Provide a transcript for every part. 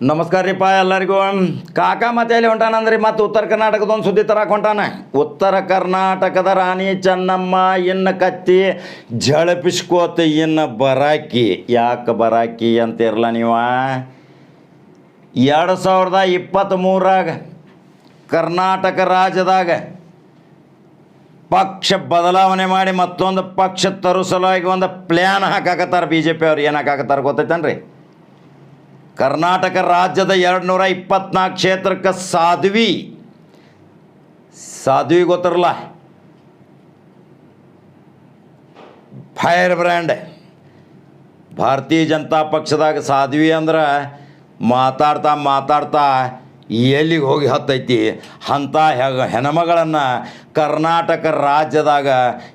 ನಮಸ್ಕಾರ ರೀಪ್ಪ ಎಲ್ಲರಿಗೂ. ಕಾಕ ಮತ್ತೆ ಎಲ್ಲಿ ಹೊಂಟಾನಂದ್ರಿ? ಮತ್ತು ಉತ್ತರ ಕರ್ನಾಟಕದ ಒಂದು ಸುದ್ದಿ ತರಕ್ಕೆ ಹೊಂಟಾನ? ಉತ್ತರ ಕರ್ನಾಟಕದ ರಾಣಿ ಚೆನ್ನಮ್ಮ, ಇನ್ನು ಕತ್ತಿ ಝಳಪಿಸ್ಕೋತ ಇನ್ನು ಬರಾಕಿ. ಯಾಕೆ ಬರಾಕಿ ಅಂತಿರಲ್ಲ ನೀವ? ಎರಡು ಸಾವಿರದ ಇಪ್ಪತ್ತ್ಮೂರಾಗ ಕರ್ನಾಟಕ ರಾಜ್ಯದಾಗ ಪಕ್ಷ ಬದಲಾವಣೆ ಮಾಡಿ ಮತ್ತೊಂದು ಪಕ್ಷ ತರು ಸಲುವಾಗಿ ಒಂದು ಪ್ಲ್ಯಾನ್ ಹಾಕಾಕತ್ತಾರ ಬಿ ಜೆ ಪಿ ಅವ್ರು. ಏನು ಹಾಕಾಕತ್ತಾರ ಗೊತ್ತೈತೇನ್ರಿ? ಕರ್ನಾಟಕ ರಾಜ್ಯದ ಎರಡು ನೂರ ಇಪ್ಪತ್ನಾಲ್ಕು ಕ್ಷೇತ್ರಕ್ಕೆ ಸಾಧ್ವಿ. ಸಾಧ್ವಿ ಗೊತ್ತಿರಲ್ಲ. ಫೈರ್ ಬ್ರ್ಯಾಂಡ್ ಭಾರತೀಯ ಜನತಾ ಪಕ್ಷದಾಗ ಸಾಧ್ವಿ ಅಂದ್ರೆ ಮಾತಾಡ್ತಾ ಮಾತಾಡ್ತಾ ಎಲ್ಲಿಗೆ ಹೋಗಿ ಹತ್ತೈತಿ? ಹೆ ಹೆಣ್ಮಗಳನ್ನು ಕರ್ನಾಟಕ ರಾಜ್ಯದಾಗ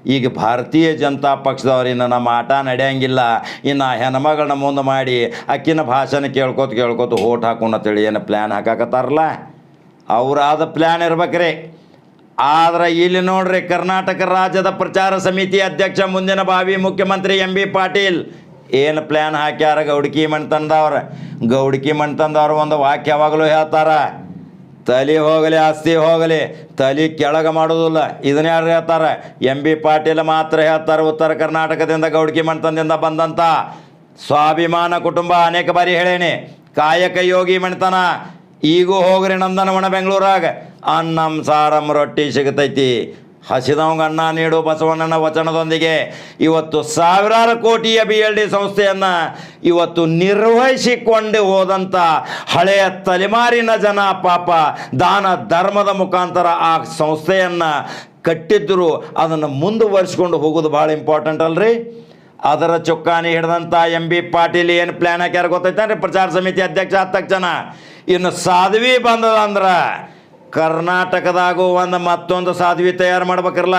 ಈಗ ಭಾರತೀಯ ಜನತಾ ಪಕ್ಷದವ್ರು ಇನ್ನು ನಮ್ಮ ಆಟ ನಡೆಯಂಗಿಲ್ಲ. ಇನ್ನು ಹೆಣ್ಮಗಳನ್ನ ಮುಂದೆ ಮಾಡಿ ಅಕ್ಕಿನ ಭಾಷಣ ಕೇಳ್ಕೊತ ಕೇಳ್ಕೊತ ಓಟ್ ಹಾಕೊಂಡಂತೇಳಿ ಏನು ಪ್ಲ್ಯಾನ್ ಹಾಕಾಕತ್ತಾರಲ್ಲ? ಅವರಾದ ಪ್ಲ್ಯಾನ್ ಇರ್ಬೇಕ್ರಿ. ಆದ್ರೆ ಇಲ್ಲಿ ನೋಡ್ರಿ ಕರ್ನಾಟಕ ರಾಜ್ಯದ ಪ್ರಚಾರ ಸಮಿತಿ ಅಧ್ಯಕ್ಷ, ಮುಂದಿನ ಬಾವಿ ಮುಖ್ಯಮಂತ್ರಿ ಎಂ ಬಿ ಪಾಟೀಲ್. ಏನು ಪ್ಲ್ಯಾನ್ ಹಾಕ್ಯಾರ ಗೌಡ್ಕಿ ಮಣ್ತಂದವ್ರ ಗೌಡ್ಕಿ ಮಣ್ತಂದವ್ರು ಒಂದು ವಾಕ್ಯ ಯಾವಾಗಲೂ ಹೇಳ್ತಾರ, ತಲೆ ಹೋಗಲಿ, ಆಸ್ತಿ ಹೋಗಲಿ, ತಲೆ ಕೆಳಗೆ ಮಾಡೋದಿಲ್ಲ, ಇದನ್ನ ಯಾರು ಹೇಳ್ತಾರೆ? ಎಂ ಬಿ ಪಾಟೀಲ್ ಮಾತ್ರ ಹೇಳ್ತಾರೆ ಉತ್ತರ ಕರ್ನಾಟಕದಿಂದ ಗೌಡ್ಕಿ ಮಣ್ತನದಿಂದ ಬಂದಂಥ ಸ್ವಾಭಿಮಾನ ಕುಟುಂಬ ಅನೇಕ ಬಾರಿ ಹೇಳೇನಿ, ಕಾಯಕ ಯೋಗಿ ಮಣ್ತನ, ಈಗೂ ಹೋಗ್ರಿ ನಂದನವನ ಬೆಂಗಳೂರಾಗ ಅನ್ನಂ ಸಾರಂ ರೊಟ್ಟಿ ಸಿಗತೈತಿ. ಹಸಿದವಂಗ ಅನ್ನ ನೀಡು, ಬಸವಣ್ಣನ ವಚನದೊಂದಿಗೆ ಇವತ್ತು ಸಾವಿರಾರು ಕೋಟಿಯ ಬಿ ಎಲ್ ಡಿ ಸಂಸ್ಥೆಯನ್ನು ಇವತ್ತು ನಿರ್ವಹಿಸಿಕೊಂಡು ಹೋದಂಥ ಹಳೆಯ ತಲೆಮಾರಿನ ಜನ ಪಾಪ ದಾನ ಧರ್ಮದ ಮುಖಾಂತರ ಆ ಸಂಸ್ಥೆಯನ್ನು ಕಟ್ಟಿದ್ರು, ಅದನ್ನು ಮುಂದುವರಿಸ್ಕೊಂಡು ಹೋಗೋದು ಭಾಳ ಇಂಪಾರ್ಟೆಂಟ್ ಅಲ್ರಿ. ಅದರ ಚುಕ್ಕಾಣಿ ಹಿಡಿದಂಥ ಎಂ ಬಿ ಪಾಟೀಲ್ ಏನು ಪ್ಲ್ಯಾನ್ ಹಾಕ್ಯಾರ ಗೊತ್ತೈತೆ ಪ್ರಚಾರ ಸಮಿತಿ ಅಧ್ಯಕ್ಷ ಆದ ತಕ್ಷಣ. ಇನ್ನು ಸಾಧ್ವಿ ಬಂದದಂದ್ರೆ ಕರ್ನಾಟಕದಾಗೂ ಒಂದು ಮತ್ತೊಂದು ಸಾಧ್ವಿ ತಯಾರು ಮಾಡ್ಬೇಕಿರಲ್ಲ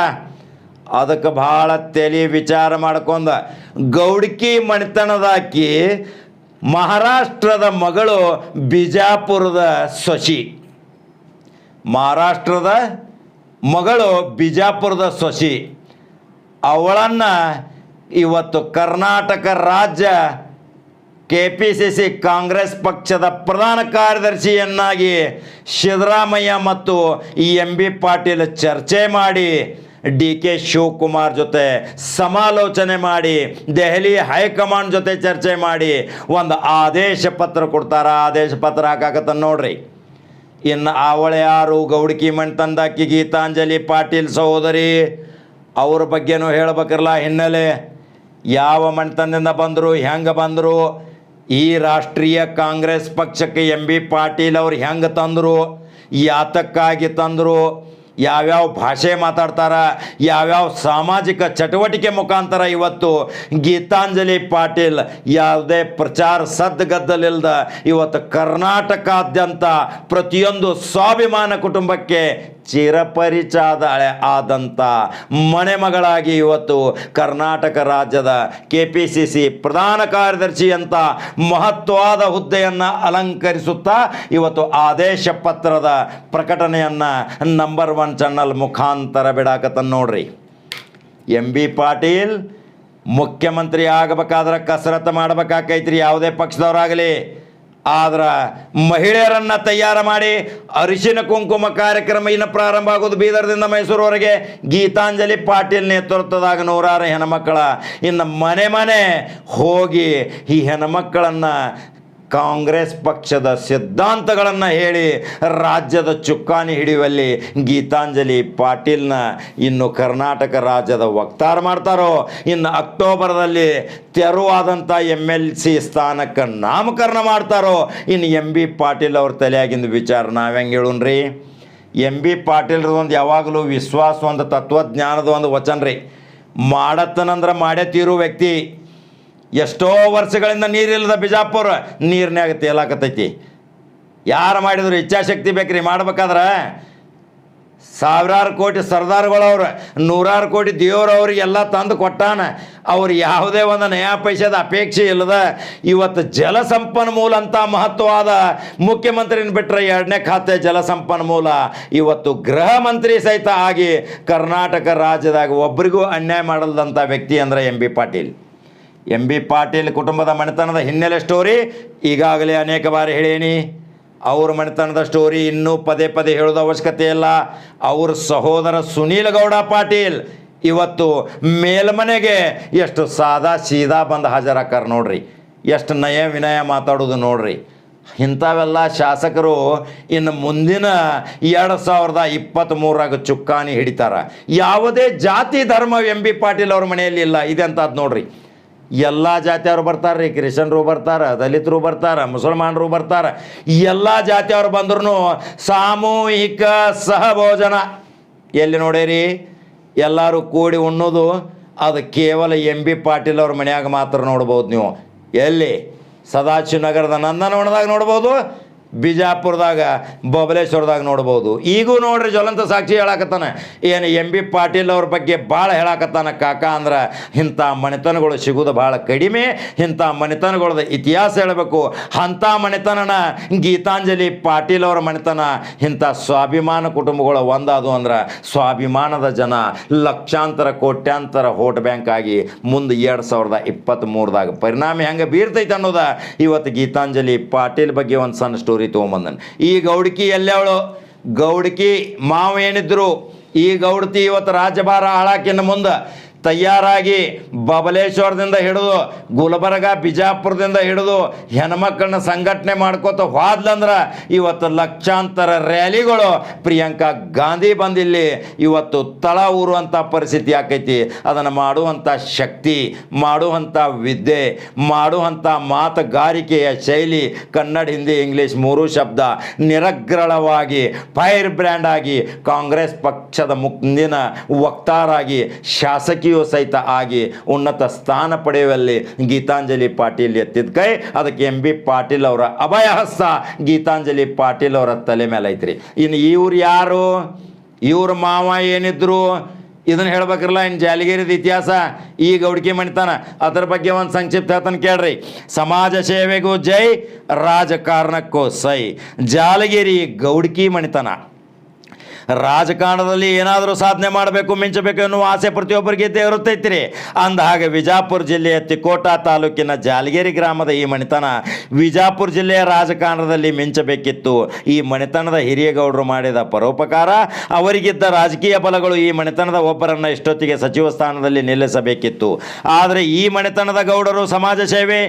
ಅದಕ್ಕೆ ಭಾಳ ತಲೆ ವಿಚಾರ ಮಾಡ್ಕೊಂಡ. ಗೌಡ್ಕಿ ಮಣಿತನದಾಕಿ ಮಹಾರಾಷ್ಟ್ರದ ಮಗಳು ಬಿಜಾಪುರದ ಸೊಸಿ. ಮಹಾರಾಷ್ಟ್ರದ ಮಗಳು ಬಿಜಾಪುರದ ಸೊಸಿ. ಅವಳನ್ನು ಇವತ್ತು ಕರ್ನಾಟಕ ರಾಜ್ಯ K P C C Congress ಪಕ್ಷದ ಪ್ರಧಾನ ಕಾರ್ಯದರ್ಶಿಯನ್ನಾಗಿ ಸಿದ್ದರಾಮಯ್ಯ ಮತ್ತು ಈ ಎಂ ಬಿ ಪಾಟೀಲ್ ಚರ್ಚೆ ಮಾಡಿ ಡಿ ಕೆ ಶಿವಕುಮಾರ್ ಜೊತೆ ಸಮಾಲೋಚನೆ ಮಾಡಿ ದೆಹಲಿ ಹೈಕಮಾಂಡ್ ಜೊತೆ ಚರ್ಚೆ ಮಾಡಿ ಒಂದು ಆದೇಶ ಪತ್ರ ಕೊಡ್ತಾರ. ಆದೇಶ ಪತ್ರ ಹಾಕಾಕತ್ತ ನೋಡ್ರಿ. ಇನ್ನು ಅವಳ ಯಾರು ಗೌಡ್ಕಿ ಮಣ್ ತಂದಾಕಿ ಗೀತಾಂಜಲಿ ಪಾಟೀಲ್ ಸಹೋದರಿ, ಅವ್ರ ಬಗ್ಗೆನೂ ಹೇಳ್ಬೇಕಿರಲ್ಲ ಹಿನ್ನೆಲೆ. ಯಾವ ಮಣ್ತನದಿಂದ ಬಂದರು, ಹೆಂಗೆ ಬಂದರು ಈ ರಾಷ್ಟ್ರೀಯ ಕಾಂಗ್ರೆಸ್ ಪಕ್ಷಕ್ಕೆ ಎಂ ಬಿ ಪಾಟೀಲ್ ಅವ್ರು ಹೆಂಗೆ ತಂದರು, ಯಾತಕ್ಕಾಗಿ ತಂದರು, ಯಾವ್ಯಾವ ಭಾಷೆ ಮಾತಾಡ್ತಾರ, ಯಾವ್ಯಾವ ಸಾಮಾಜಿಕ ಚಟುವಟಿಕೆ ಮುಖಾಂತರ ಇವತ್ತು ಗೀತಾಂಜಲಿ ಪಾಟೀಲ್ ಯಾವುದೇ ಪ್ರಚಾರ ಸದ್ಗದ್ದಲಿಲ್ದ ಇವತ್ತು ಕರ್ನಾಟಕಾದ್ಯಂತ ಪ್ರತಿಯೊಂದು ಸ್ವಾಭಿಮಾನ ಕುಟುಂಬಕ್ಕೆ ಚಿರಪರಿಚಾದ ಆದಂಥ ಮನೆಮಗಳಾಗಿ ಇವತ್ತು ಕರ್ನಾಟಕ ರಾಜ್ಯದ ಕೆ ಪ್ರಧಾನ ಕಾರ್ಯದರ್ಶಿ ಅಂತ ಮಹತ್ವವಾದ ಹುದ್ದೆಯನ್ನು ಅಲಂಕರಿಸುತ್ತಾ ಇವತ್ತು ಆದೇಶ ಪತ್ರದ ಪ್ರಕಟಣೆಯನ್ನು ನಂಬರ್ ಒನ್ ಚಾನಲ್ ಮುಖಾಂತರ ಬಿಡಾಕತ್ತ ನೋಡ್ರಿ. ಎಂ ಬಿ ಪಾಟೀಲ್ ಮುಖ್ಯಮಂತ್ರಿ ಆಗಬೇಕಾದ್ರೆ ಕಸರತ್ತು ಮಾಡ್ಬೇಕಾಕೈತ್ರಿ, ಯಾವುದೇ ಪಕ್ಷದವರಾಗಲಿ. ಆದ್ರೆ ಮಹಿಳೆಯರನ್ನು ತಯಾರು ಮಾಡಿ ಅರಿಶಿನ ಕುಂಕುಮ ಕಾರ್ಯಕ್ರಮ ಇನ್ನು ಪ್ರಾರಂಭ ಆಗೋದು ಬೀದರ್ದಿಂದ ಮೈಸೂರುವರೆಗೆ. ಗೀತಾಂಜಲಿ ಪಾಟೀಲ್ ನೇತೃತ್ವದಾಗ ನೂರಾರು ಹೆಣ್ಮಕ್ಕಳ ಇನ್ನು ಮನೆ ಮನೆ ಹೋಗಿ ಈ ಹೆಣ್ಮಕ್ಕಳನ್ನು ಕಾಂಗ್ರೆಸ್ ಪಕ್ಷದ ಸಿದ್ಧಾಂತಗಳನ್ನು ಹೇಳಿ ರಾಜ್ಯದ ಚುಕ್ಕಾಣಿ ಹಿಡಿಯುವಲ್ಲಿ ಗೀತಾಂಜಲಿ ಪಾಟೀಲ್ನ ಇನ್ನು ಕರ್ನಾಟಕ ರಾಜ್ಯದ ವಕ್ತಾರ ಮಾಡ್ತಾರೋ? ಇನ್ನು ಅಕ್ಟೋಬರ್ದಲ್ಲಿ ತೆರವಾದಂಥ ಎಂ ಎಲ್ ಸಿ ಸ್ಥಾನಕ್ಕೆ ನಾಮಕರಣ ಮಾಡ್ತಾರೋ? ಇನ್ನು ಎಂ ಬಿ ಪಾಟೀಲ್ ಅವ್ರ ತಲೆಯಾಗಿಂದು ವಿಚಾರ ನಾವು ಹೆಂಗೆ ಹೇಳುನ್ರಿ ಎಂ ಬಿ ಒಂದು ಯಾವಾಗಲೂ ವಿಶ್ವಾಸ, ಒಂದು ತತ್ವಜ್ಞಾನದ ಒಂದು ವಚನ ರೀ. ಮಾಡತ್ತನಂದ್ರೆ ಮಾಡೇ ತೀರು ವ್ಯಕ್ತಿ. ಎಷ್ಟೋ ವರ್ಷಗಳಿಂದ ನೀರಿಲ್ಲದ ಬಿಜಾಪುರ ನೀರಿನಾಗ ತೇಲಾಕತ್ತೈತಿ. ಯಾರು ಮಾಡಿದ್ರು ಇಚ್ಛಾಶಕ್ತಿ ಬೇಕ್ರಿ, ಮಾಡ್ಬೇಕಾದ್ರೆ ಸಾವಿರಾರು ಕೋಟಿ ಸರ್ದಾರ್ಗಳವ್ರು, ನೂರಾರು ಕೋಟಿ ದೇವ್ರವ್ರಿಗೆ ಎಲ್ಲ ತಂದು ಕೊಟ್ಟಾನ. ಅವ್ರು ಯಾವುದೇ ಒಂದು ನಯಾ ಪೈಸದ ಅಪೇಕ್ಷೆ ಇಲ್ಲದ, ಇವತ್ತು ಜಲಸಂಪನ್ಮೂಲ ಅಂತ ಮಹತ್ವವಾದ ಮುಖ್ಯಮಂತ್ರಿನ ಬಿಟ್ಟರೆ ಎರಡನೇ ಖಾತೆ ಜಲಸಂಪನ್ಮೂಲ. ಇವತ್ತು ಗೃಹ ಮಂತ್ರಿ ಸಹಿತ ಆಗಿ ಕರ್ನಾಟಕ ರಾಜ್ಯದಾಗ ಒಬ್ಬರಿಗೂ ಅನ್ಯಾಯ ಮಾಡಲ್ದಂಥ ವ್ಯಕ್ತಿ ಅಂದ್ರೆ M B Patil. M B Patil ಕುಟುಂಬದ ಮನೆತನದ ಹಿನ್ನೆಲೆ ಸ್ಟೋರಿ ಈಗಾಗಲೇ ಅನೇಕ ಬಾರಿ ಹೇಳೇನಿ ಅವ್ರ ಮನೆತನದ ಸ್ಟೋರಿ ಇನ್ನೂ ಪದೇ ಪದೇ ಹೇಳೋದು ಅವಶ್ಯಕತೆ ಇಲ್ಲ. ಅವ್ರ ಸಹೋದರ ಸುನೀಲ್ ಗೌಡ ಪಾಟೀಲ್ ಇವತ್ತು ಮೇಲ್ಮನೆಗೆ ಎಷ್ಟು ಸಾದಾ ಸೀದಾ ಬಂದು ಹಾಜರಾಕಾರ ನೋಡ್ರಿ. ಎಷ್ಟು ನಯ ವಿನಯ ಮಾತಾಡೋದು ನೋಡ್ರಿ. ಇಂಥವೆಲ್ಲ ಶಾಸಕರು ಇನ್ನು ಮುಂದಿನ ಎರಡು ಸಾವಿರದ ಇಪ್ಪತ್ತ್ಮೂರಾಗ ಚುಕ್ಕಾಣಿ ಹಿಡಿತಾರ. ಯಾವುದೇ ಜಾತಿ, ಧರ್ಮ ಎಂ ಬಿ ಪಾಟೀಲ್ ಅವ್ರ ಮನೆಯಲ್ಲಿ ಇಲ್ಲ. ಇದೆ ಅಂತದ್ದು ನೋಡ್ರಿ. ಎಲ್ಲ ಜಾತಿಯವರು ಬರ್ತಾರೆ ರೀ ಕ್ರಿಶ್ಚನ್ರು ಬರ್ತಾರೆ, ದಲಿತರು ಬರ್ತಾರೆ, ಮುಸಲ್ಮಾನರು ಬರ್ತಾರೆ, ಎಲ್ಲ ಜಾತಿಯವರು ಬಂದ್ರೂ ಸಾಮೂಹಿಕ ಸಹಭೋಜನ. ಎಲ್ಲಿ ನೋಡೇರಿ, ಎಲ್ಲರೂ ಕೂಡಿ ಉಣ್ಣೋದು, ಅದು ಕೇವಲ ಎಂ ಬಿ ಪಾಟೀಲ್ ಅವ್ರ ಮನ್ಯಾಗ ಮಾತ್ರ ನೋಡ್ಬೋದು ನೀವು. ಎಲ್ಲಿ? ಸದಾಶಿವನಗರದ ನಂದನವನದಾಗ ನೋಡ್ಬೋದು ಬಿಜಾಪುರದಾಗ, ಬಬಲೇಶ್ವರದಾಗ ನೋಡ್ಬೋದು. ಈಗೂ ನೋಡ್ರಿ ಜ್ವಲಂತ ಸಾಕ್ಷಿ ಹೇಳಾಕತ್ತಾನೆ. ಏನು ಎಂ ಬಿ ಪಾಟೀಲ್ ಅವ್ರ ಬಗ್ಗೆ ಭಾಳ ಹೇಳಕತ್ತಾನ ಕಾಕ ಅಂದ್ರೆ, ಇಂಥ ಮನೆತನಗಳು ಸಿಗೋದು ಭಾಳ ಕಡಿಮೆ, ಇಂಥ ಮನೆತನಗಳದ ಇತಿಹಾಸ ಹೇಳಬೇಕು. ಅಂಥ ಮನೆತನನ ಗೀತಾಂಜಲಿ ಪಾಟೀಲ್ ಅವ್ರ ಮನೆತನ, ಇಂಥ ಸ್ವಾಭಿಮಾನ ಕುಟುಂಬಗಳು ಒಂದಾದು ಅಂದ್ರೆ, ಸ್ವಾಭಿಮಾನದ ಜನ ಲಕ್ಷಾಂತರ, ಕೋಟ್ಯಾಂತರ ವೋಟ್ ಬ್ಯಾಂಕ್ ಆಗಿ ಮುಂದೆ ಎರಡು ಸಾವಿರದ ಇಪ್ಪತ್ತ್ಮೂರದಾಗ ಪರಿಣಾಮ ಹೆಂಗೆ ಬೀರ್ತೈತೆ ಅನ್ನೋದ ಇವತ್ತು ಗೀತಾಂಜಲಿ ಪಾಟೀಲ್ ಬಗ್ಗೆ ಒಂದು ಸಣ್ಣ ಸ್ಟೋರಿ ತೊಗೊಂಬಂದನು. ಈ ಗೌಡಕಿ ಎಲ್ಲವಳು? ಗೌಡಕಿ ಮಾವ ಏನಿದ್ರು ಈ ಗೌಡತಿ ಇವತ್ತು ರಾಜಭಾರ ಹಾಳಾಕಿನ ಮುಂದೆ ತಯಾರಾಗಿ ಬಬಲೇಶ್ವರದಿಂದ ಹಿಡಿದು ಗುಲ್ಬರ್ಗ, ಬಿಜಾಪುರದಿಂದ ಹಿಡಿದು ಹೆಣ್ಮಕ್ಕಳನ್ನ ಸಂಘಟನೆ ಮಾಡ್ಕೋತ ಹೋದ್ಲಂದ್ರೆ ಇವತ್ತು ಲಕ್ಷಾಂತರ ರ್ಯಾಲಿಗಳು. ಪ್ರಿಯಾಂಕಾ ಗಾಂಧಿ ಬಂದಿಲ್ಲಿ ಇವತ್ತು ತಳ ಊರುವಂಥ ಪರಿಸ್ಥಿತಿ ಆಕೈತಿ. ಅದನ್ನು ಮಾಡುವಂಥ ಶಕ್ತಿ ಮಾಡುವಂಥ ವಿದ್ಯೆ ಮಾಡುವಂಥ ಮಾತುಗಾರಿಕೆಯ ಶೈಲಿ, ಕನ್ನಡ, ಹಿಂದಿ, ಇಂಗ್ಲೀಷ್ ಮೂರು ಶಬ್ದ ನಿರಗ್ರಳವಾಗಿ, ಫೈರ್ ಬ್ರ್ಯಾಂಡ್ ಆಗಿ ಕಾಂಗ್ರೆಸ್ ಪಕ್ಷದ ಮುಂದಿನ ವಕ್ತಾರಾಗಿ ಶಾಸಕಿಯೂ ಸಹಿತ ಆಗಿ ಉನ್ನತ ಸ್ಥಾನ ಪಡೆಯುವಲ್ಲಿ ಗೀತಾಂಜಲಿ ಪಾಟೀಲ್ ಎತ್ತಿದ ಕೈ ಅದಕ್ಕೆ ಎಂ ಬಿ ಪಾಟೀಲ್ ಅವರ ಅಭಯ ಹಸ್ತ ಗೀತಾಂಜಲಿ ಪಾಟೀಲ್ ಅವರ ತಲೆ ಮೇಲೆ ಐತ್ರಿ. ಇನ್ನು ಇವ್ರು ಯಾರು? ಇವ್ರ ಮಾವ ಏನಿದ್ರು? ಇದನ್ನ ಹೇಳ್ಬೇಕಿರಲ್ಲ, ಇನ್ನು ಜಾಲಿಗೇರಿದ ಇತಿಹಾಸ. ಈ ಗೌಡಿಕೆ ಮಣಿತಾನ. ಅದ್ರ ಬಗ್ಗೆ ಒಂದು ಸಂಕ್ಷಿಪ್ತ ಹೇಳ್ತಾನೆ ಕೇಳ್ರಿ. ಸಮಾಜ ಸೇವೆಗೂ ಜೈ, ರಾಜಕಾರಣಕ್ಕೂ ಸೈ. ಜಾಲಗಿರಿ ಗೌಡ್ಕಿ ಮಣಿತನ. ರಾಜಕಾರಣದಲ್ಲಿ ಏನಾದರೂ ಸಾಧನೆ ಮಾಡಬೇಕು, ಮಿಂಚಬೇಕು ಎನ್ನುವ ಆಸೆ ಪ್ರತಿಯೊಬ್ಬರಿಗೆ ಇದ್ದೇ ರೀ ಅಂದ ಹಾಗೆ ವಿಜಾಪುರ ಜಿಲ್ಲೆಯ ತಿಕೋಟಾ ತಾಲೂಕಿನ ಜಾಲಗೇರಿ ಗ್ರಾಮದ ಈ ಮಣಿತನ ವಿಜಾಪುರ ಜಿಲ್ಲೆಯ ರಾಜಕಾರಣದಲ್ಲಿ ಮಿಂಚಬೇಕಿತ್ತು. ಈ ಮಣಿತನದ ಹಿರಿಯಗೌಡರು ಮಾಡಿದ ಪರೋಪಕಾರ, ಅವರಿಗಿದ್ದ ರಾಜಕೀಯ ಬಲಗಳು ಈ ಮಣಿತನದ ಒಬ್ಬರನ್ನು ಇಷ್ಟೊತ್ತಿಗೆ ಸಚಿವ ಸ್ಥಾನದಲ್ಲಿ ನಿಲ್ಲಿಸಬೇಕಿತ್ತು. ಆದರೆ ಈ ಮಣಿತನದ ಗೌಡರು ಸಮಾಜ ಸೇವೆ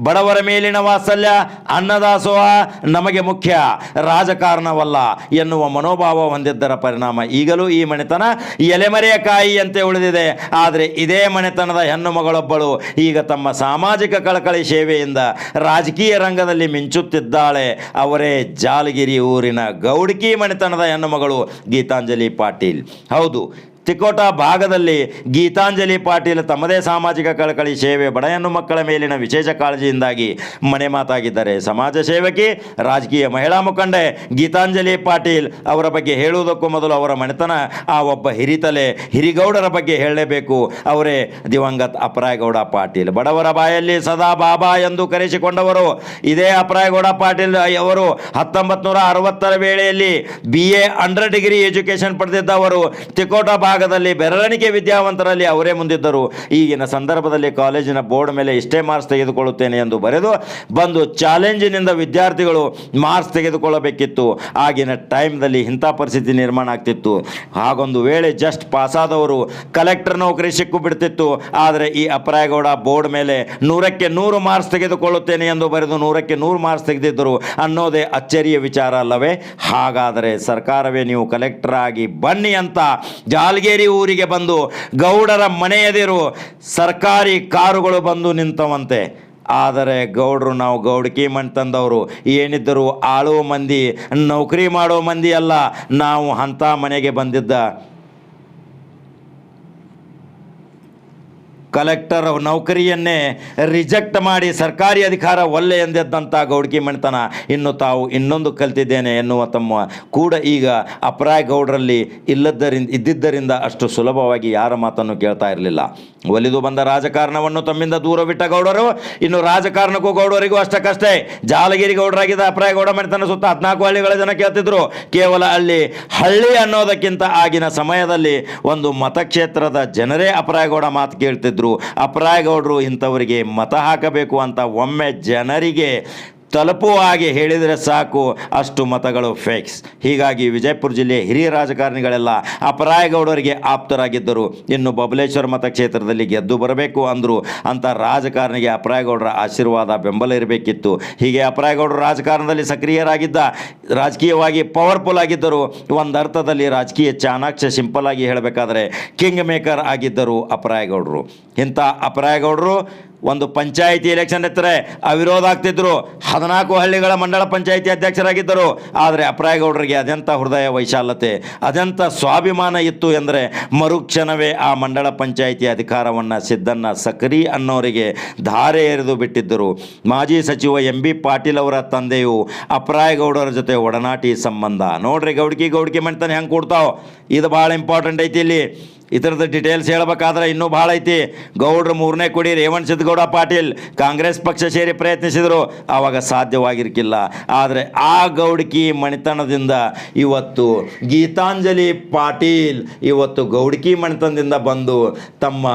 ಬಡವರ ಮೇಲಿನ ವಾತ್ಸಲ್ಯ, ಅನ್ನದಾಸೋಹ ನಮಗೆ ಮುಖ್ಯ. ರಾಜಕಾರಣವಲ್ಲ ಎನ್ನುವ ಮನೋಭಾವ ಹೊಂದಿದ್ದರ ಪರಿಣಾಮ ಈಗಲೂ ಈ ಮನೆತನ ಎಲೆಮರೆಯ ಕಾಯಿಯಂತೆ ಉಳಿದಿದೆ. ಆದರೆ ಇದೇ ಮನೆತನದ ಹೆಣ್ಣು ಮಗಳೊಬ್ಬಳು ಈಗ ತಮ್ಮ ಸಾಮಾಜಿಕ ಕಳಕಳಿ ಸೇವೆಯಿಂದ ರಾಜಕೀಯ ರಂಗದಲ್ಲಿ ಮಿಂಚುತ್ತಿದ್ದಾಳೆ. ಅವರೇ ಜಾಲಗಿರಿ ಊರಿನ ಗೌಡಕಿ ಮನೆತನದ ಹೆಣ್ಣು ಮಗಳು ಗೀತಾಂಜಲಿ ಪಾಟೀಲ್. ಹೌದು ತಿಕೋಟ ಭಾಗದಲ್ಲಿ ಗೀತಾಂಜಲಿ ಪಾಟೀಲ್ ತಮ್ಮದೇ ಸಾಮಾಜಿಕ ಕಳಕಳಿ ಸೇವೆ ಬಡಯನ್ನು ಮಕ್ಕಳ ಮೇಲಿನ ವಿಶೇಷ ಕಾಳಜಿಯಿಂದಾಗಿ ಮನೆ ಮಾತಾಗಿದ್ದಾರೆ. ಸಮಾಜ ಸೇವಕಿ, ರಾಜಕೀಯ ಮಹಿಳಾ ಮುಖಂಡೆ ಗೀತಾಂಜಲಿ ಪಾಟೀಲ್ ಅವರ ಬಗ್ಗೆ ಹೇಳುವುದಕ್ಕೂ ಮೊದಲು ಅವರ ಮನೆತನ ಆ ಒಬ್ಬ ಹಿರಿತಲೆ, ಹಿರಿಗೌಡರ ಬಗ್ಗೆ ಹೇಳಲೇಬೇಕು. ಅವರೇ ದಿವಂಗತ್ ಅಪರಾಯಗೌಡ ಪಾಟೀಲ್. ಬಡವರ ಬಾಯಲ್ಲಿ ಸದಾ ಬಾಬಾ ಎಂದು ಕರೆಸಿಕೊಂಡವರು. ಇದೇ ಅಪರಾಯಗೌಡ ಪಾಟೀಲ್ ಅವರು ಹತ್ತೊಂಬತ್ತು ನೂರ ಅರವತ್ತರ ವೇಳೆಯಲ್ಲಿ B A under degree education ಪಡೆದಿದ್ದವರು. Tikota ಭಾಗದಲ್ಲಿ ಬೆರಳಿಕೆ ವಿದ್ಯಾವಂತರಲ್ಲಿ ಅವರೇ ಮುಂದಿದ್ದರು. ಈಗಿನ ಸಂದರ್ಭದಲ್ಲಿ ಕಾಲೇಜಿನ ಬೋರ್ಡ್ ಮೇಲೆ ಇಷ್ಟೇ ಮಾರ್ಕ್ಸ್ ತೆಗೆದುಕೊಳ್ಳುತ್ತೇನೆ ಎಂದು ಬರೆದು ಬಂದು ಚಾಲೆಂಜಿನಿಂದ ವಿದ್ಯಾರ್ಥಿಗಳು ಮಾರ್ಕ್ಸ್ ತೆಗೆದುಕೊಳ್ಳಬೇಕಿತ್ತು. ಆಗಿನ ಟೈಮ್ದಲ್ಲಿ ಇಂಥ ಪರಿಸ್ಥಿತಿ ನಿರ್ಮಾಣ ಆಗ್ತಿತ್ತು. ಹಾಗೊಂದು ವೇಳೆ ಜಸ್ಟ್ ಪಾಸಾದವರು ಕಲೆಕ್ಟರ್ ನೌಕರಿ ಸಿಕ್ಕು ಬಿಡ್ತಿತ್ತು. ಆದರೆ ಈ ಅಪರಾಯಗೌಡ ಬೋರ್ಡ್ ಮೇಲೆ ನೂರಕ್ಕೆ ನೂರು ಮಾರ್ಕ್ಸ್ ತೆಗೆದುಕೊಳ್ಳುತ್ತೇನೆ ಎಂದು ಬರೆದು ನೂರಕ್ಕೆ ನೂರು ಮಾರ್ಕ್ಸ್ ತೆಗೆದಿದ್ದರು ಅನ್ನೋದೇ ಅಚ್ಚರಿಯ ವಿಚಾರ ಅಲ್ಲವೇ? ಹಾಗಾದರೆ ಸರ್ಕಾರವೇ ನೀವು ಕಲೆಕ್ಟರ್ ಆಗಿ ಬನ್ನಿ ಅಂತ ಜಾಲಗೇರಿ ಊರಿಗೆ ಬಂದು ಗೌಡರ ಮನೆಯದಿರು ಸರ್ಕಾರಿ ಕಾರುಗಳು ಬಂದು ನಿಂತವಂತೆ. ಆದರೆ ಗೌಡರು ನಾವು ಗೌಡಕಿ ಮಣ್ ತಂದವರು. ಏನಿದ್ದರೂ ಆಳುವ ಮಂದಿ, ನೌಕರಿ ಮಾಡೋ ಮಂದಿ ಅಲ್ಲ. ನಾವು ಅಂಥ ಮನೆಗೆ ಬಂದಿದ್ದ. ಕಲೆಕ್ಟರ್ ನೌಕರಿಯನ್ನೇ ರಿಜೆಕ್ಟ್ ಮಾಡಿ ಸರ್ಕಾರಿ ಅಧಿಕಾರ ಒಲ್ಲೆ ಎಂದೆದ್ದಂಥ ಗೌಡ್ಕಿ ಮಣಿತನ. ಇನ್ನು ತಾವು ಇನ್ನೊಂದು ಕಲ್ತಿದ್ದೇನೆ ಎನ್ನುವ ತಮ್ಮ ಕೂಡ ಈಗ ಅಪರಾಯ ಗೌಡರಲ್ಲಿ ಇಲ್ಲದ್ದರಿಂದ, ಇದ್ದಿದ್ದರಿಂದ ಅಷ್ಟು ಸುಲಭವಾಗಿ ಯಾರ ಮಾತನ್ನು ಕೇಳ್ತಾ ಇರಲಿಲ್ಲ. ಒಲಿದು ಬಂದ ರಾಜಕಾರಣವನ್ನು ತಮ್ಮಿಂದ ದೂರವಿಟ್ಟ ಗೌಡರು, ಇನ್ನು ರಾಜಕಾರಣಕ್ಕೂ ಗೌಡರಿಗೂ ಅಷ್ಟಕ್ಕಷ್ಟೇ ಜಾಲಗಿರಿ ಗೌಡರಾಗಿದ್ದ ಅಪ್ರಾಯ ಗೌಡ ಮನೆತನ ಸುತ್ತ ಹದಿನಾಲ್ಕು ಹಳ್ಳಿಗಳ ಜನ ಕೇಳ್ತಿದ್ರು. ಕೇವಲ ಅಲ್ಲಿ ಹಳ್ಳಿ ಅನ್ನೋದಕ್ಕಿಂತ ಆಗಿನ ಸಮಯದಲ್ಲಿ ಒಂದು ಮತಕ್ಷೇತ್ರದ ಜನರೇ ಅಪರಾಯಗೌಡ ಮಾತು ಕೇಳ್ತಿದ್ರು. ಅಪರಾಯಗೌಡರು ಇಂಥವರಿಗೆ ಮತ ಹಾಕಬೇಕು ಅಂತ ಒಮ್ಮೆ ಜನರಿಗೆ ತಲುಪುವ ಹಾಗೆ ಹೇಳಿದರೆ ಸಾಕು. ಅಷ್ಟು ಮತಗಳು ಫೇಕ್ಸ್ ಹೀಗಾಗಿ ವಿಜಯಪುರ ಜಿಲ್ಲೆಯ ಹಿರಿಯ ರಾಜಕಾರಣಿಗಳೆಲ್ಲ ಅಪರಾಯಗೌಡರಿಗೆ ಆಪ್ತರಾಗಿದ್ದರು. ಇನ್ನು ಬಬಲೇಶ್ವರ ಮತಕ್ಷೇತ್ರದಲ್ಲಿ ಗೆದ್ದು ಬರಬೇಕು ಅಂದರು. ಅಂತ ರಾಜಕಾರಣಿಗೆ ಅಪರಾಯಗೌಡರ ಆಶೀರ್ವಾದ ಬೆಂಬಲ ಇರಬೇಕಿತ್ತು. ಹೀಗೆ ಅಪರಾಯಗೌಡರು ರಾಜಕಾರಣದಲ್ಲಿ ಸಕ್ರಿಯರಾಗಿದ್ದ, ರಾಜಕೀಯವಾಗಿ ಪವರ್ಫುಲ್ ಆಗಿದ್ದರು. ಒಂದು ಅರ್ಥದಲ್ಲಿ ರಾಜಕೀಯ ಚಾಣಾಕ್ಷ ಸಿಂಪಲ್ ಆಗಿ ಹೇಳಬೇಕಾದ್ರೆ ಕಿಂಗ್ ಮೇಕರ್ ಆಗಿದ್ದರು ಅಪರಾಯಗೌಡರು ಇಂಥ ಅಪರಾಯಗೌಡರು ಒಂದು ಪಂಚಾಯಿತಿ ಎಲೆಕ್ಷನ್ ಎತ್ತರೆ ಅವಿರೋಧ ಆಗ್ತಿದ್ರು. ಹದಿನಾಲ್ಕು ಹಳ್ಳಿಗಳ ಮಂಡಳ ಪಂಚಾಯಿತಿ ಅಧ್ಯಕ್ಷರಾಗಿದ್ದರು. ಆದರೆ ಅಪ್ರಾಯಗೌಡರಿಗೆ ಅದೆಂಥ ಹೃದಯ ವೈಶಾಲತೆ ಅದೆಂಥ ಸ್ವಾಭಿಮಾನ ಇತ್ತು ಎಂದರೆ ಮರುಕ್ಷಣವೇ ಆ ಮಂಡಳ ಪಂಚಾಯಿತಿ ಅಧಿಕಾರವನ್ನು ಸಿದ್ದನ್ನ ಸಕರಿ ಅನ್ನೋರಿಗೆ ಧಾರೆ ಎರೆದು ಬಿಟ್ಟಿದ್ದರು. ಮಾಜಿ ಸಚಿವ ಎಂ ಬಿ ಪಾಟೀಲ್ ಅವರ ತಂದೆಯು ಅಪ್ರಾಯಗೌಡರ ಜೊತೆ ಒಡನಾಟಿ ಸಂಬಂಧ. ನೋಡ್ರಿ ಗೌಡ್ಕಿ ಗೌಡ್ಕಿ ಮಾಡ್ತಾನೆ ಹೆಂಗೆ ಕೊಡ್ತಾವೆ? ಇದು ಭಾಳ ಇಂಪಾರ್ಟೆಂಟ್ ಐತಿ ಇಲ್ಲಿ. ಇದರದ್ದು ಡಿಟೇಲ್ಸ್ ಹೇಳಬೇಕಾದ್ರೆ ಇನ್ನೂ ಭಾಳ ಐತಿ. ಗೌಡ್ರ ಮೂರನೇ ಕುಡಿ ರೇವಣ್ ಸಿದ್ದಗೌಡ ಪಾಟೀಲ್, ಕಾಂಗ್ರೆಸ್ ಪಕ್ಷ ಸೇರಿ ಪ್ರಯತ್ನಿಸಿದರು ಆವಾಗ ಸಾಧ್ಯವಾಗಿರ್ಕಿಲ್ಲ. ಆದರೆ ಆ ಗೌಡ್ಕಿ ಮಣಿತನದಿಂದ ಇವತ್ತು ಗೀತಾಂಜಲಿ ಪಾಟೀಲ್, ಇವತ್ತು ಗೌಡ್ಕಿ ಮಣಿತನದಿಂದ ಬಂದು ತಮ್ಮ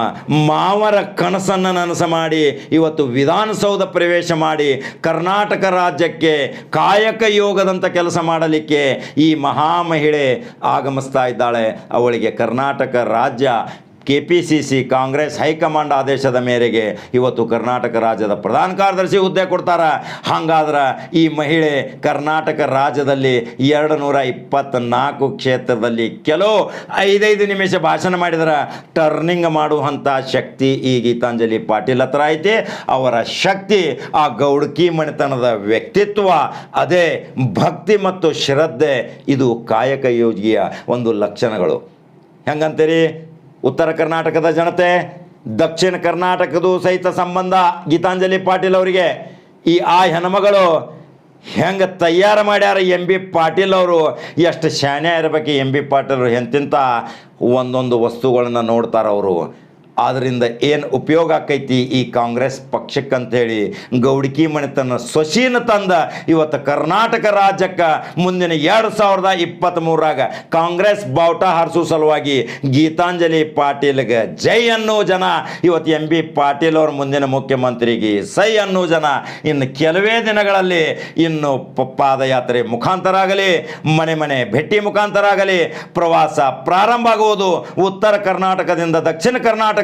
ಮಾವರ ಕನಸನ್ನು ನನಸ ಮಾಡಿ, ಇವತ್ತು ವಿಧಾನಸೌಧ ಪ್ರವೇಶ ಮಾಡಿ, ಕರ್ನಾಟಕ ರಾಜ್ಯಕ್ಕೆ ಕಾಯಕ ಯೋಗದಂಥ ಕೆಲಸ ಮಾಡಲಿಕ್ಕೆ ಈ ಮಹಾಮಹಿಳೆ ಆಗಮಿಸ್ತಾ ಇದ್ದಾಳೆ. ಅವಳಿಗೆ ಕರ್ನಾಟಕ ರಾಜ್ಯ K P C C Congress high command ಆದೇಶದ ಮೇರೆಗೆ ಇವತ್ತು ಕರ್ನಾಟಕ ರಾಜ್ಯದ ಪ್ರಧಾನ ಕಾರ್ಯದರ್ಶಿ ಹುದ್ದೆ ಕೊಡ್ತಾರ. ಹಾಗಾದ್ರೆ ಈ ಮಹಿಳೆ ಕರ್ನಾಟಕ ರಾಜ್ಯದಲ್ಲಿ ಎರಡು ನೂರ ಇಪ್ಪತ್ತ್ನಾಲ್ಕು ಕ್ಷೇತ್ರದಲ್ಲಿ ಕೆಲವು ಐದೈದು ನಿಮಿಷ ಭಾಷಣ ಮಾಡಿದ್ರೆ ಟರ್ನಿಂಗ್ ಮಾಡುವಂಥ ಶಕ್ತಿ ಈ ಗೀತಾಂಜಲಿ ಪಾಟೀಲ್ ಹತ್ರ ಐತಿ. ಅವರ ಶಕ್ತಿ, ಆ ಗೌಡ್ಕಿ ಮಣಿತನದ ವ್ಯಕ್ತಿತ್ವ, ಅದೇ ಭಕ್ತಿ ಮತ್ತು ಶ್ರದ್ಧೆ, ಇದು ಕಾಯಕ ಯೋಗಿಯ ಒಂದು ಲಕ್ಷಣಗಳು. ಹೆಂಗಂತೀರಿ? ಉತ್ತರ ಕರ್ನಾಟಕದ ಜನತೆ, ದಕ್ಷಿಣ ಕರ್ನಾಟಕದ ಸಹಿತ ಸಂಬಂಧ ಗೀತಾಂಜಲಿ ಪಾಟೀಲ್ ಅವರಿಗೆ. ಈ ಆ ಹೆಣ್ಮಗಳು ಹೆಂಗೆ ತಯಾರು ಮಾಡ್ಯಾರ ಎಂ ಬಿ ಪಾಟೀಲ್ ಅವರು? ಎಷ್ಟು ಶಾನೆ ಇರಬೇಕು ಎಂ ಬಿ ಪಾಟೀಲ್ ಎಂತಿಂಥ ಒಂದೊಂದು ವಸ್ತುಗಳನ್ನ ನೋಡ್ತಾರೆ ಅವರು. ಆದ್ದರಿಂದ ಏನು ಉಪಯೋಗ ಆಕೈತಿ ಈ ಕಾಂಗ್ರೆಸ್ ಪಕ್ಷಕ್ಕಂಥೇಳಿ ಗೌಡಿಕಿ ಮಣಿತನ ಸೊಸಿನ ತಂದ ಇವತ್ತು ಕರ್ನಾಟಕ ರಾಜ್ಯಕ್ಕೆ ಮುಂದಿನ ಎರಡು ಸಾವಿರದ ಇಪ್ಪತ್ತ್ಮೂರಾಗ ಕಾಂಗ್ರೆಸ್ ಬಾವುಟ ಹಾರಿಸೋ ಸಲುವಾಗಿ ಗೀತಾಂಜಲಿ ಪಾಟೀಲ್ಗೆ ಜೈ ಅನ್ನೋ ಜನ, ಇವತ್ತು ಎಂ ಬಿ ಪಾಟೀಲ್ ಅವ್ರ ಮುಂದಿನ ಮುಖ್ಯಮಂತ್ರಿಗೆ ಸೈ ಅನ್ನೋ ಜನ. ಇನ್ನು ಕೆಲವೇ ದಿನಗಳಲ್ಲಿ ಇನ್ನು ಪಾದಯಾತ್ರೆ ಮುಖಾಂತರ ಆಗಲಿ, ಮನೆ ಮನೆ ಭೇಟಿ ಮುಖಾಂತರ ಆಗಲಿ, ಪ್ರವಾಸ ಪ್ರಾರಂಭ ಆಗುವುದು ಉತ್ತರ ಕರ್ನಾಟಕದಿಂದ ದಕ್ಷಿಣ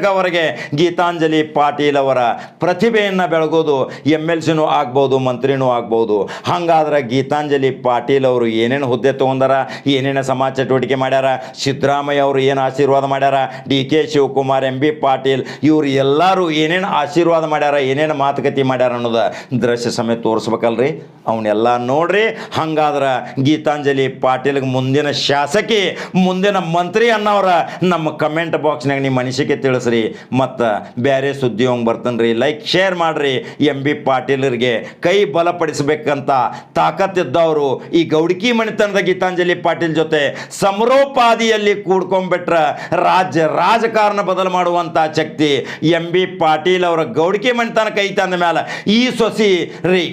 ಕರ್ನಾಟಕವರೆಗೆ ಗೀತಾಂಜಲಿ ಪಾಟೀಲ್ ಅವರ ಪ್ರತಿಭೆಯನ್ನು ಬೆಳಗೋದು ಎಂ ಎಲ್ ಸಿನೂ ಆಗ್ಬೋದು, ಮಂತ್ರಿನೂ ಆಗ್ಬೋದು. ಹಾಗಾದ್ರೆ ಗೀತಾಂಜಲಿ ಪಾಟೀಲ್ ಅವರು ಏನೇನು ಹುದ್ದೆ ತೊಗೊಂಡಾರ, ಏನೇನು ಸಮಾಜ ಚಟುವಟಿಕೆ ಮಾಡ್ಯಾರ, ಸಿದ್ದರಾಮಯ್ಯ ಅವರು ಏನು ಆಶೀರ್ವಾದ ಮಾಡ್ಯಾರ, D K Shivakumar, M B Patil, ಇವರು ಎಲ್ಲರೂ ಏನೇನು ಆಶೀರ್ವಾದ ಮಾಡ್ಯಾರ, ಏನೇನು ಮಾತುಕತೆ ಮಾಡ್ಯಾರ ಅನ್ನೋದು ದೃಶ್ಯ ಸಮೇತ ತೋರಿಸ್ಬೇಕಲ್ರಿ. ಅವನ್ನೆಲ್ಲ ನೋಡ್ರಿ, ಹಂಗಾದ್ರೆ ಗೀತಾಂಜಲಿ ಪಾಟೀಲ್ಗೆ ಮುಂದಿನ ಶಾಸಕಿ, ಮುಂದಿನ ಮಂತ್ರಿ ಅನ್ನೋರ ನಮ್ಮ ಕಮೆಂಟ್ ಬಾಕ್ಸ್ನಾಗ ನಿಮ್ಮ ಅನಿಸಿಕೆ ತಿಳಿಸ್ರಿ. ಮತ್ತು ಬೇರೆ ಸುದ್ದಿ ಹಂಗೆ ಬರ್ತಾನೆ ಲೈಕ್ ಶೇರ್ ಮಾಡ್ರಿ. ಎಂ ಬಿ ಪಾಟೀಲರಿಗೆ ಕೈ ಬಲಪಡಿಸಬೇಕಂತ ತಾಕತ್ತಿದ್ದವರು ಈ ಗೌಡಿಕಿ ಮಣಿತನದ ಗೀತಾಂಜಲಿ ಪಾಟೀಲ್ ಜೊತೆ ಸಮರೋಪಾದಿಯಲ್ಲಿ ಕೂಡ್ಕೊಂಡ್ಬಿಟ್ರ ರಾಜ್ಯ ರಾಜಕಾರಣ ಬದಲು ಮಾಡುವಂಥ ಶಕ್ತಿ ಎಂ ಬಿ ಪಾಟೀಲ್ ಅವರ ಗೌಡಿಕೆ ಮಣಿತನ ಕೈ ತಂದ ಮೇಲೆ ಈ ಸೊಸಿ ರೀ ರೀ.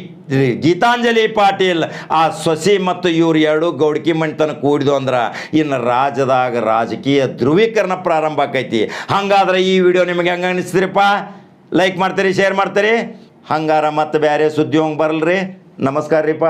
ಗೀತಾಂಜಲಿ ಪಾಟೀಲ್ ಆ ಸೊಸಿ ಮತ್ತು ಇವ್ರು ಎರಡು ಗೌಡ್ಕಿ ಮಣಿತನ ಕೂಡಿದು ಅಂದ್ರೆ ಇನ್ನು ರಾಜ್ಯದಾಗ ರಾಜಕೀಯ ಧ್ರುವೀಕರಣ ಪ್ರಾರಂಭ ಆಕೈತಿ. ಹಂಗಾದ್ರೆ ಈ ವಿಡಿಯೋ ನಿಮಗೆ ಹೆಂಗೆ ಅನಿಸ್ತೀರಿಪ್ಪ ಲೈಕ್ ಮಾಡ್ತೀರಿ ಶೇರ್ ಮಾಡ್ತೀರಿ? ಹಂಗಾರ ಮತ್ತೆ ಬೇರೆ ಸುದ್ದಿ ಹೋಗಿ ಬರಲ್ರಿ. ನಮಸ್ಕಾರ ರೀಪ್ಪ.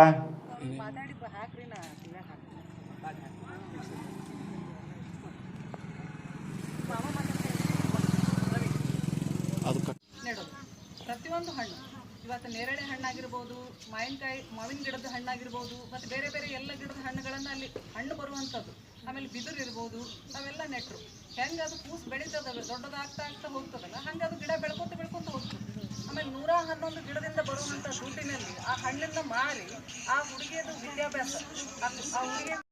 ಪ್ರತಿಯೊಂದು ಹಣ್ಣು. ಇವತ್ತು ನೇರಳೆ ಹಣ್ಣಾಗಿರ್ಬೋದು, ಮಾವಿನಕಾಯಿ, ಮಾವಿನ ಗಿಡದ ಹಣ್ಣಾಗಿರ್ಬೋದು, ಮತ್ತು ಬೇರೆ ಬೇರೆ ಎಲ್ಲ ಗಿಡದ ಹಣ್ಣುಗಳನ್ನು ಅಲ್ಲಿ ಹಣ್ಣು ಬರುವಂಥದ್ದು. ಆಮೇಲೆ ಬಿದಿರು ಇರ್ಬೋದು ಅವೆಲ್ಲ ನೆಟ್ರು. ಹೆಂಗೆ ಅದು ಕೂಸು ಬೆಳಿತದ ದೊಡ್ಡದಾಗ್ತಾ ಆಗ್ತಾ ಹೋಗ್ತದಲ್ಲ ಹಂಗೆ ಅದು ಗಿಡ ಬೆಳ್ಕೊತ ಬೆಳ್ಕೊತ ಹೋಗ್ತದೆ. ಆಮೇಲೆ ನೂರ ಹನ್ನೊಂದು ಗಿಡದಿಂದ ಬರುವಂಥ ದುಡ್ಡಿನಲ್ಲಿ ಆ ಹಣ್ಣಿಂದ ಮಾರಿ ಆ ಹುಡುಗಿಯದು ವಿದ್ಯಾಭ್ಯಾಸ. ಆ- ಆ ಹುಡುಗಿ